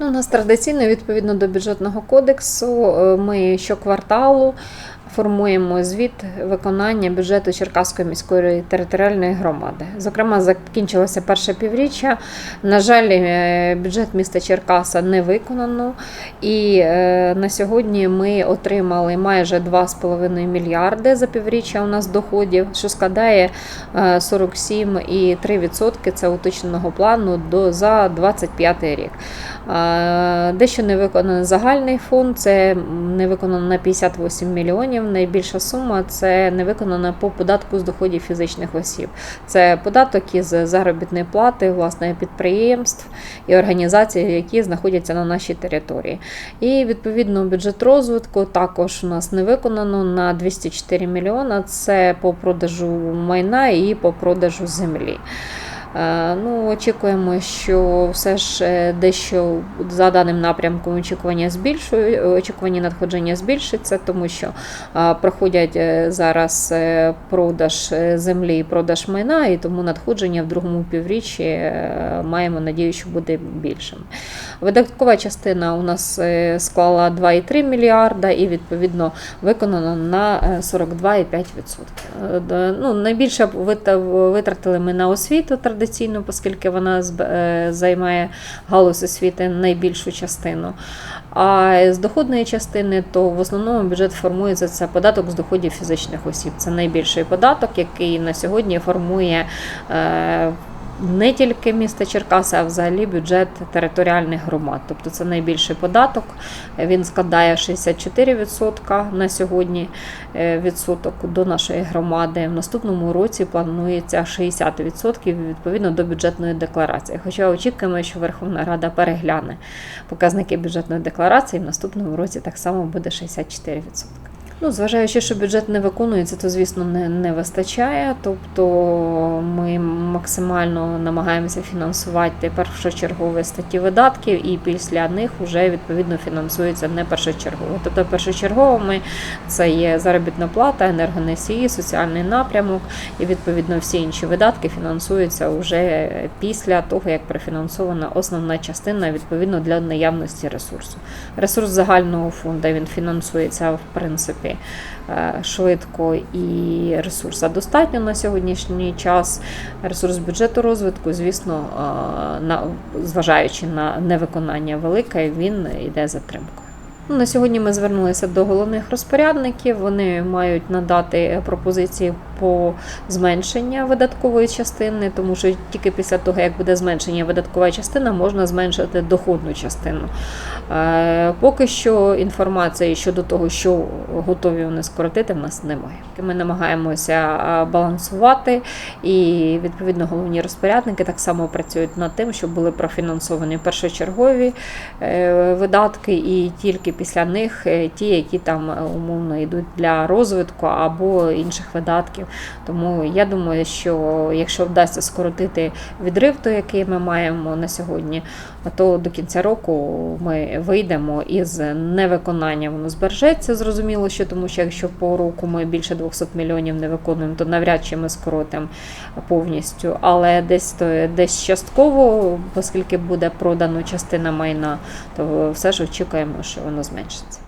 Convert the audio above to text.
Ну, у нас традиційно, відповідно до бюджетного кодексу, е, ми щокварталу формуємо звіт виконання бюджету Черкаської міської територіальної громади. Зокрема, закінчилося перше півріччя. На жаль, е, бюджет міста Черкаса не виконано, і е, на сьогодні ми отримали майже 2,5 мільярди за півріччя у нас доходів, що складає е, 47,3% це уточненого плану до за 25 рік. Е, Дещо не виконаний загальний фонд, це не виконано на 58 мільйонів. Найбільша сума це не виконана по податку з доходів фізичних осіб. Це податок із заробітної плати власне підприємств і організацій, які знаходяться на нашій території. І відповідно бюджет розвитку також у нас не виконано на 204 мільйона. Це по продажу майна і по продажу землі. Е, Ну, очікуємо, що все ж е, дещо за даним напрямком очікування збільшують, очікування надходження збільшиться, тому що е, проходять зараз продаж землі і продаж майна, і тому надходження в другому півріччі маємо надію, що буде більшим. Видаткова частина у нас склала 2,3 мільярда і відповідно виконано на е, 42,5%. Е, Ну, найбільше витратили ми на освіту традиційно, оскільки вона е, займає галузь освіти найбільшу частину. А з доходної частини, то в основному бюджет формується це податок з доходів фізичних осіб. Це найбільший податок, який на сьогодні формує. Не тільки міста Черкаси, а взагалі бюджет територіальних громад. Тобто це найбільший податок. Він складає 64% на сьогодні е, відсоток до нашої громади. В наступному році планується 60% відповідно до бюджетної декларації. Хоча очікуємо, що Верховна Рада перегляне показники бюджетної декларації. В наступному році так само буде 64%. Ну, зважаючи, що бюджет не виконується, то звісно не, не вистачає. Тобто ми максимально намагаємося фінансувати першочергові статті видатків, і після них вже відповідно фінансується не першочергово. Тобто першочерговими це є заробітна плата, енергоносії, соціальний напрямок, і відповідно всі інші видатки фінансуються вже після того, як профінансована основна частина відповідно для наявності ресурсу. Ресурс загального фонду він фінансується в принципі е, швидко і ресурса достатньо на сьогоднішній час. Ресурс бюджету розвитку, звісно, е, зважаючи на невиконання велике, він йде затримкою. Ну, На сьогодні ми звернулися до головних розпорядників. Вони мають надати пропозиції по зменшення видаткової частини, тому що тільки після того, як буде зменшення видаткова частина, можна зменшити доходну частину. Е, Поки що інформації щодо того, що готові вони скоротити, в нас немає. Ми намагаємося е, балансувати, і відповідно головні розпорядники так само працюють над тим, щоб були профінансовані першочергові е, видатки, і тільки після них ті, які там умовно йдуть для розвитку або інших видатків. Тому я думаю, що якщо вдасться скоротити відрив, той, який ми маємо на сьогодні, то до кінця року ми вийдемо із невиконання. Воно збережеться, зрозуміло, що тому що якщо по року ми більше 200 мільйонів не виконуємо, то навряд чи ми скоротимо повністю. Але десь то десь частково, оскільки буде продано частина майна, то все ж очікуємо, що воно зменшиться.